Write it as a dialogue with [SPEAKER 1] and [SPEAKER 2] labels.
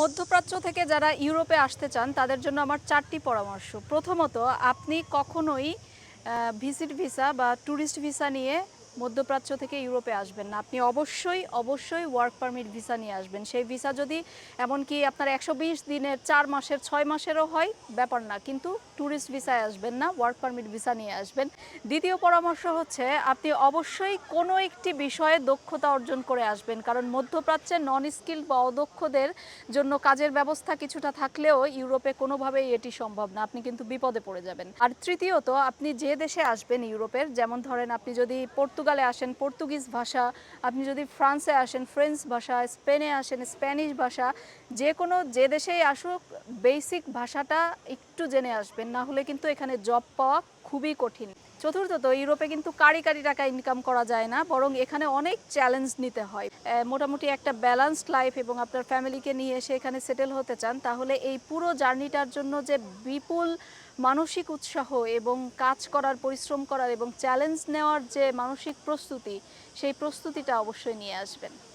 [SPEAKER 1] মধ্যপ্রাচ্য থেকে যারা ইউরোপে আসতে চান, তাদের জন্য আমার চারটি পরামর্শ। প্রথমত, আপনি কখনোই ভিসিট ভিসা বা ট্যুরিস্ট ভিসা নিয়ে মধ্যপ্রাচ্য থেকে ইউরোপে আসবেন না। আপনি অবশ্যই অবশ্যই ওয়ার্ক পারমিট ভিসা নিয়ে আসবেন। সেই ভিসা যদি, এমনকি আপনার একশো বিশ দিনের, চার মাসের, ছয় মাসেরও হয়, ব্যাপার না। কিন্তু ট্যুরিস্ট ভিসায় আসবেন না ওয়ার্ক পারমিট ভিসা নিয়ে আসবেন। দ্বিতীয় পরামর্শ হচ্ছে, আপনি অবশ্যই কোনো একটি বিষয়ে দক্ষতা অর্জন করে আসবেন। কারণ মধ্যপ্রাচ্যে নন স্কিল বা অদক্ষদের জন্য কাজের ব্যবস্থা কিছুটা থাকলেও ইউরোপে কোনোভাবেই এটি সম্ভব না। আপনি কিন্তু বিপদে পড়ে যাবেন। আর তৃতীয়ত, আপনি যে দেশে আসবেন ইউরোপের, যেমন ধরেন আপনি যদি পর্তুগালে আসেন, পর্তুগিজ ভাষা, আপনি যদি ফ্রান্সে আসেন, ফ্রেঞ্চ ভাষা, স্পেনে আসেন, স্প্যানিশ ভাষা, যে কোনো, যে দেশেই আসুক বেসিক ভাষাটা একটু জেনে আসবেন, না হলে কিন্তু এখানে জব পাওয়া খুবই কঠিন। চতুর্থত ইউরোপে কিন্তু কারি কারি টাকা ইনকাম করা যায় না, বরং এখানে অনেক চ্যালেঞ্জ নিতে হয়। মোটামুটি একটা ব্যালান্সড লাইফ এবং আপনার ফ্যামিলিকে নিয়ে এসে এখানে সেটেল হতে চান, তাহলে এই পুরো জার্নিটার জন্য যে বিপুল মানসিক উৎসাহ এবং কাজ করার, পরিশ্রম করার এবং চ্যালেঞ্জ নেওয়ার যে মানসিক প্রস্তুতি, সেই প্রস্তুতিটা অবশ্যই নিয়ে আসবেন।